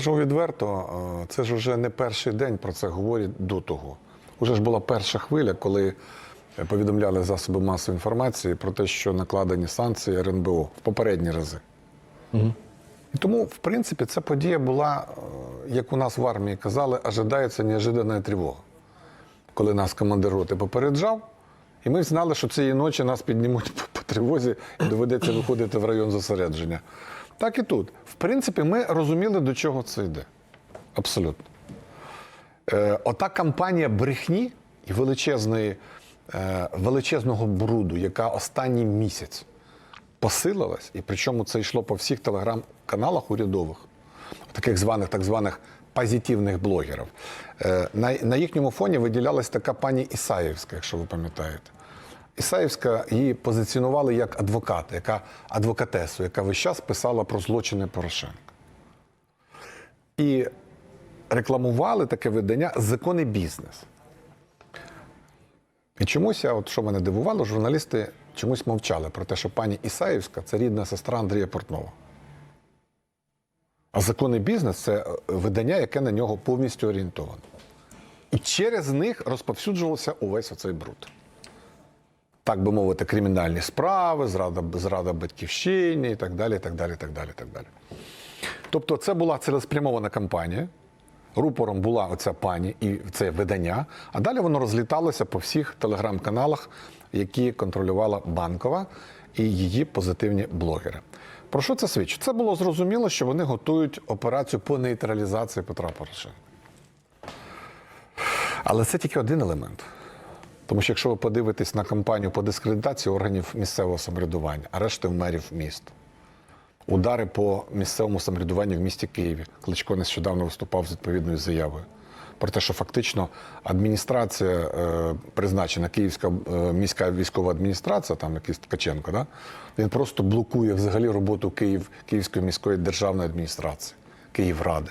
Скажу відверто, е, це ж вже не перший день про це говорять до того. Уже ж була перша хвиля, коли е, повідомляли засоби масової інформації про те, що накладені санкції РНБО в попередні рази. І тому, в принципі, ця подія була, е, як у нас в армії казали, ожидається неожиданна тривога. Коли нас командир роти попереджав, і ми знали, що цієї ночі нас піднімуть по тривозі і доведеться виходити в район зосередження. Так і тут. В принципі, ми розуміли, до чого це йде. Абсолютно. Е, ота кампанія брехні і величезної, е, величезного бруду, яка останній місяць посилилась, і причому це йшло по всіх телеграм-каналах урядових, таких званих так званих позитивних блогерів. Е, на, на їхньому фоні виділялась така пані Ісаєвська, якщо ви пам'ятаєте. Ісаєвська її позиціонували як адвоката, яка адвокатесу, яка весь час писала про злочини Порошенка. І рекламували таке видання закони бізнес. І чомусь, я, от що мене дивувало, журналісти чомусь мовчали про те, що пані Ісаївська це рідна сестра Андрія Портнова. А закони бізнес це видання, яке на нього повністю орієнтоване. І через них розповсюджувався увесь оцей бруд. Так би мовити, кримінальні справи, зрада, зрада батьківщині і так далі. і так далі, і так далі, і так далі. Тобто, це була цілеспрямована кампанія. Рупором була оця пані і це видання, а далі воно розліталося по всіх телеграм-каналах, які контролювала банкова і її позитивні блогери. Про що це свідчить? Це було зрозуміло, що вони готують операцію по нейтралізації Петра Порошенка. Але це тільки один елемент. Тому що якщо ви подивитесь на кампанію по дискредитації органів місцевого самоврядування, арешти мерів міст, удари по місцевому самоврядуванню в місті Києві. Кличко нещодавно виступав з відповідною заявою. Про те, що фактично адміністрація е, призначена Київська е, міська військова адміністрація, там якийсь Ткаченко, да? він просто блокує взагалі роботу Київ, Київської міської державної адміністрації, Київради.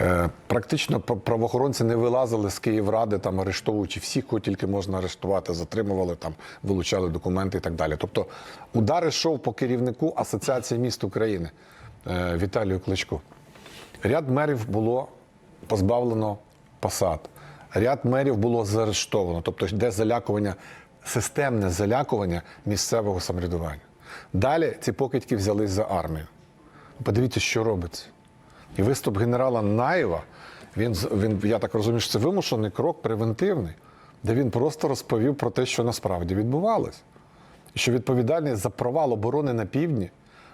Е, Практично правоохоронці не вилазили з Київради, там арештовуючи всіх, кого тільки можна арештувати, затримували, там вилучали документи і так далі. Тобто удар йшов по керівнику Асоціації міст України е, Віталію Кличку. Ряд мерів було позбавлено посад. Ряд мерів було заарештовано, тобто йде залякування, системне залякування місцевого самоврядування. Далі ці покидьки взялись за армію. Подивіться, що робиться. І виступ генерала Наєва, він, він, я так розумію, що це вимушений крок превентивний, де він просто розповів про те, що насправді відбувалось. І що відповідальність за провал оборони на півдні,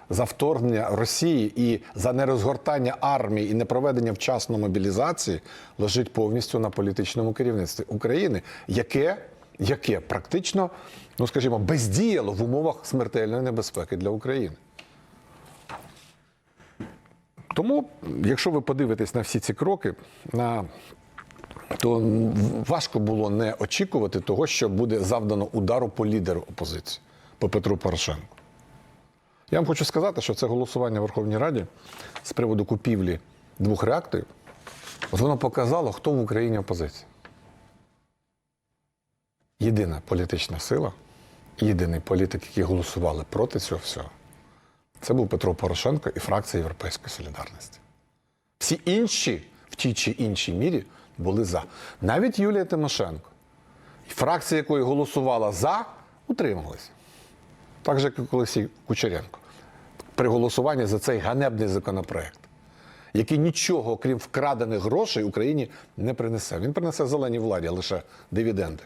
за вторгнення Росії і за нерозгортання армії і непроведення вчасно мобілізації лежить повністю на політичному керівництві України, яке, яке практично, ну скажімо, бездіяло в умовах смертельної небезпеки для України. Тому, якщо ви подивитесь на всі ці кроки, на, то важко було не очікувати того, що буде завдано удару по лідеру опозиції, по Петру Порошенку. Я вам хочу сказати, що це голосування в Верховній Раді з приводу купівлі двох реакторів, воно показало, хто в Україні опозиція. Єдина політична сила, єдиний політик, який голосували проти цього всього, це був Петро Порошенко і фракція Європейської солідарності. Всі інші в тій чи іншій мірі були за. Навіть Юлія Тимошенко, фракція якої голосувала за, утрималася. Так же, як і Олексій Кучеренко. При голосуванні за цей ганебний законопроект, який нічого, окрім вкрадених грошей, Україні не принесе. Він принесе зеленій владі лише дивіденди.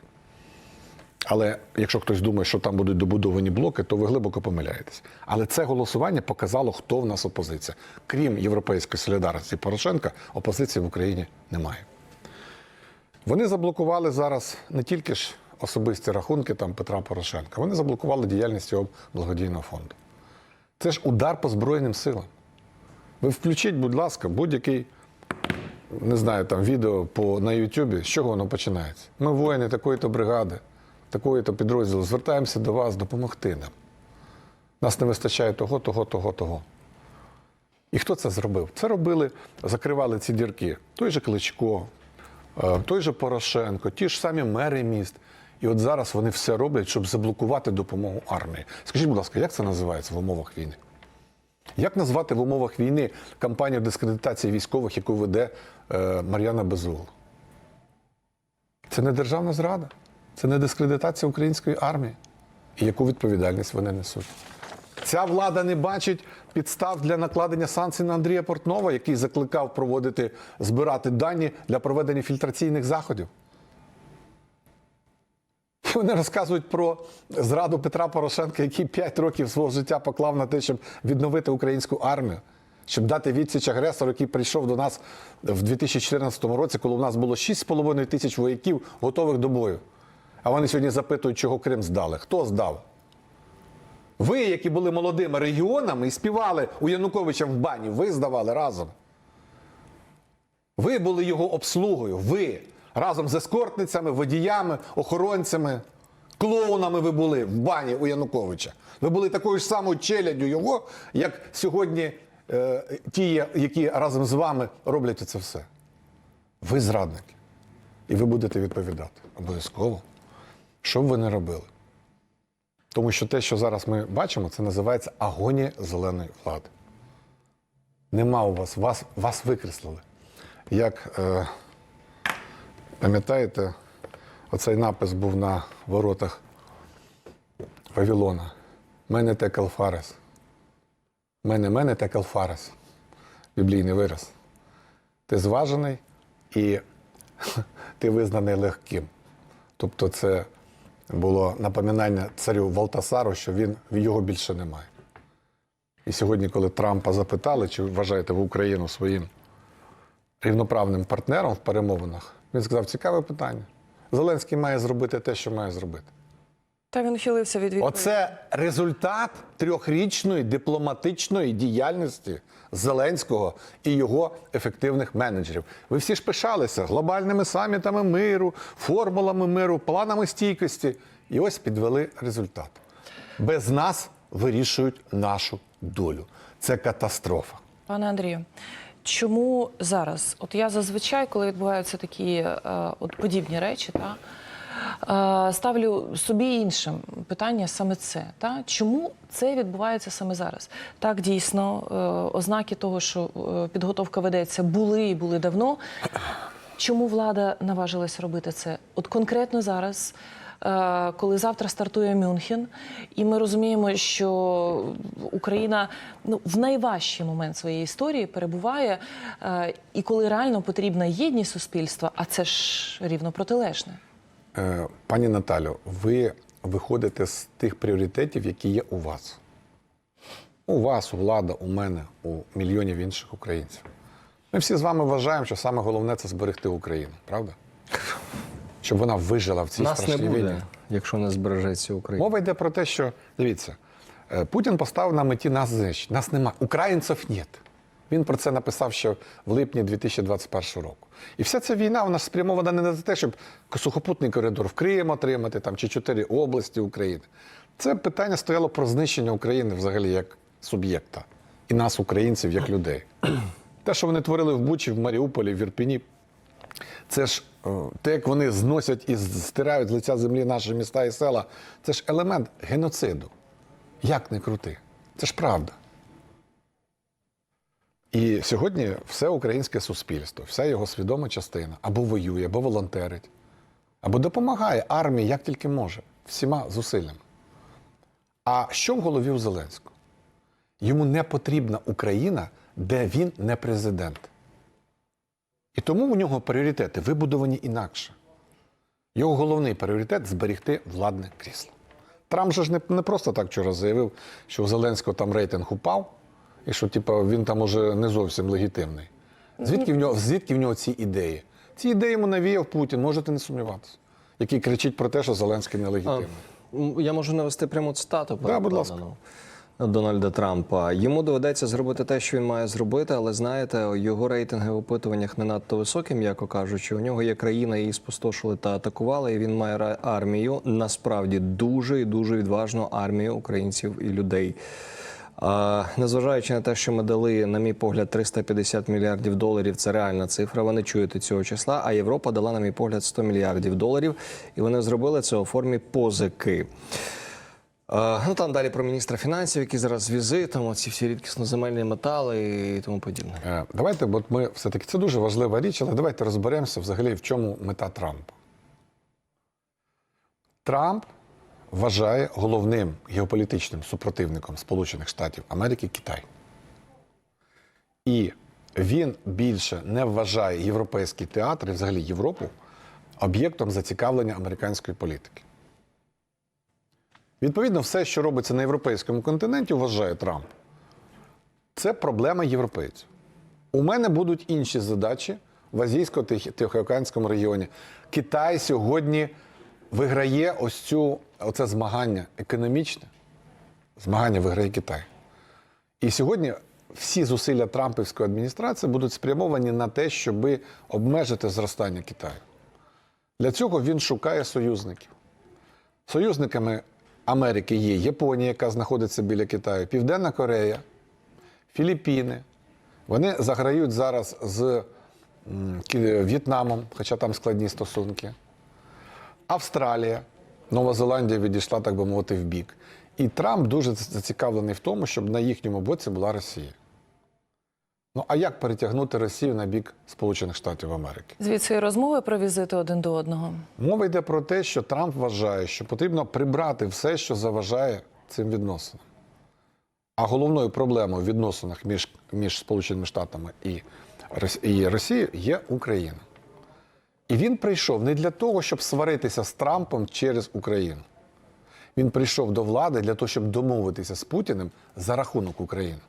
Але якщо хтось думає, що там будуть добудовані блоки, то ви глибоко помиляєтесь. Але це голосування показало, хто в нас опозиція. Крім Європейської солідарності Порошенка, опозиції в Україні немає. Вони заблокували зараз не тільки ж особисті рахунки там Петра Порошенка, вони заблокували діяльність цього благодійного фонду. Це ж удар по Збройним силам. Ви включіть, будь ласка, будь-який, не знаю, там відео по, на Ютубі, з чого воно починається? Ми воїни такої-то бригади, такої-то підрозділу, звертаємося до вас допомогти нам. Нас не вистачає того, того, того, того. І хто це зробив? Це робили, закривали ці дірки. Той же Кличко, е, той же Порошенко, ті ж самі мери міст. І от зараз вони все роблять, щоб заблокувати допомогу армії. Скажіть, будь ласка, як це називається в умовах війни? Як назвати в умовах війни кампанію дискредитації військових, яку веде е, Мар'яна Безугл? Це не державна зрада, це не дискредитація української армії. І яку відповідальність вони несуть? Ця влада не бачить підстав для накладення санкцій на Андрія Портнова, який закликав проводити, збирати дані для проведення фільтраційних заходів. І вони розказують про зраду Петра Порошенка, який 5 років свого життя поклав на те, щоб відновити українську армію, щоб дати відсіч агресору, який прийшов до нас в 2014 році, коли у нас було 6,5 тисяч вояків, готових до бою. А вони сьогодні запитують, чого Крим здали. Хто здав? Ви, які були молодими регіонами і співали у Януковича в бані, ви здавали разом. Ви були його обслугою. Ви разом з ескортницями, водіями, охоронцями, клоунами ви були в бані у Януковича. Ви були такою ж самою челядю його, як сьогодні е, ті, які разом з вами роблять це все. Ви зрадники. І ви будете відповідати обов'язково. Що б ви не робили? Тому що те, що зараз ми бачимо, це називається агонія зеленої влади. Нема у вас, вас, вас викреслили. Як е, пам'ятаєте, оцей напис був на воротах Вавилона. Мене текел фарес. Мене, мене текел фарес. Біблійний вираз. Ти зважений і ти визнаний легким. Тобто це було напоминання царю Валтасару, що він його більше немає. І сьогодні, коли Трампа запитали, чи вважаєте ви Україну своїм рівноправним партнером в перемовинах, він сказав: цікаве питання. Зеленський має зробити те, що має зробити. Та він ухилився від відповіді. Оце результат трьохрічної дипломатичної діяльності Зеленського і його ефективних менеджерів. Ви всі ж пишалися глобальними самітами миру, формулами миру, планами стійкості. І ось підвели результат. Без нас вирішують нашу долю. Це катастрофа. Пане Андрію, чому зараз? От я зазвичай, коли відбуваються такі е, от подібні речі, та, е, ставлю собі іншим питання саме це. Та? Чому це відбувається саме зараз? Так, дійсно, е, ознаки того, що е, підготовка ведеться, були і були давно. Чому влада наважилась робити це? От конкретно зараз, е, коли завтра стартує Мюнхен, і ми розуміємо, що Україна ну, в найважчий момент своєї історії перебуває, е, і коли реально потрібна єдність суспільства, а це ж рівно протилежне. Е, Пані Наталю, ви виходите з тих пріоритетів, які є у вас. У вас, у влада, у мене, у мільйонів інших українців. Ми всі з вами вважаємо, що саме головне це зберегти Україну, правда? Щоб вона вижила в цій Нас не страшній буде, війні. якщо не збережеться Україна. Мова йде про те, що дивіться, е, Путін поставив на меті нас знищити. Нас нема. Українців нет. Він про це написав ще в липні 2021 року. І вся ця війна вона спрямована не на те, щоб сухопутний коридор в Крим отримати там, чи чотири області України. Це питання стояло про знищення України взагалі як суб'єкта і нас, українців, як людей. Те, що вони творили в Бучі, в Маріуполі, в Ірпіні, це ж е, те, як вони зносять і стирають з лиця землі наші міста і села, це ж елемент геноциду. Як не крути? Це ж правда. І сьогодні все українське суспільство, вся його свідома частина або воює, або волонтерить, або допомагає армії як тільки може, всіма зусиллями. А що в голові у Зеленського? Йому не потрібна Україна, де він не президент. І тому у нього пріоритети вибудовані інакше. Його головний пріоритет зберегти владне крісло. Трамп же ж не, не просто так вчора заявив, що у Зеленського там рейтинг упав, і що типу, він там уже не зовсім легітимний. Звідки в нього, звідки в нього ці ідеї? Ці ідеї йому навіяв Путін, можете не сумніватися, який кричить про те, що Зеленський нелегітимний. Я можу навести пряму цитату Да, будь ласка. Дональда Трампа. Йому доведеться зробити те, що він має зробити, але знаєте, його рейтинги в опитуваннях не надто високі, м'яко кажучи. У нього є країна, її спустошили та атакували. І він має армію. Насправді дуже і дуже відважну армію українців і людей. Незважаючи на те, що ми дали, на мій погляд, 350 мільярдів доларів, це реальна цифра. Ви не чуєте цього числа. А Європа дала, на мій погляд, 100 мільярдів доларів, і вони зробили це у формі позики. Ну там далі про міністра фінансів, який зараз з візитом, оці всі рідкісноземельні метали і тому подібне. Е, Давайте, от ми все-таки це дуже важлива річ, але давайте розберемося взагалі, в чому мета Трампа. Трамп вважає головним геополітичним супротивником Сполучених Штатів Америки Китай. І він більше не вважає європейський театр і взагалі Європу об'єктом зацікавлення американської політики. Відповідно, все, що робиться на європейському континенті, вважає Трамп. Це проблема європейців. У мене будуть інші задачі в азійсько-тихоокеанському регіоні. Китай сьогодні виграє ось цю оце змагання економічне. Змагання виграє Китай. І сьогодні всі зусилля Трампівської адміністрації будуть спрямовані на те, щоб обмежити зростання Китаю. Для цього він шукає союзників. Союзниками Америки є Японія, яка знаходиться біля Китаю, Південна Корея, Філіппіни. Вони заграють зараз з В'єтнамом, хоча там складні стосунки. Австралія, Нова Зеландія відійшла, так би мовити, в бік. І Трамп дуже зацікавлений в тому, щоб на їхньому боці була Росія. Ну а як перетягнути Росію на бік Сполучених Штатів Америки? Звідси розмови про візити один до одного. Мова йде про те, що Трамп вважає, що потрібно прибрати все, що заважає цим відносинам. А головною проблемою в відносинах між, між Сполученими Штатами і, і Росією є Україна. І він прийшов не для того, щоб сваритися з Трампом через Україну. Він прийшов до влади для того, щоб домовитися з Путіним за рахунок України.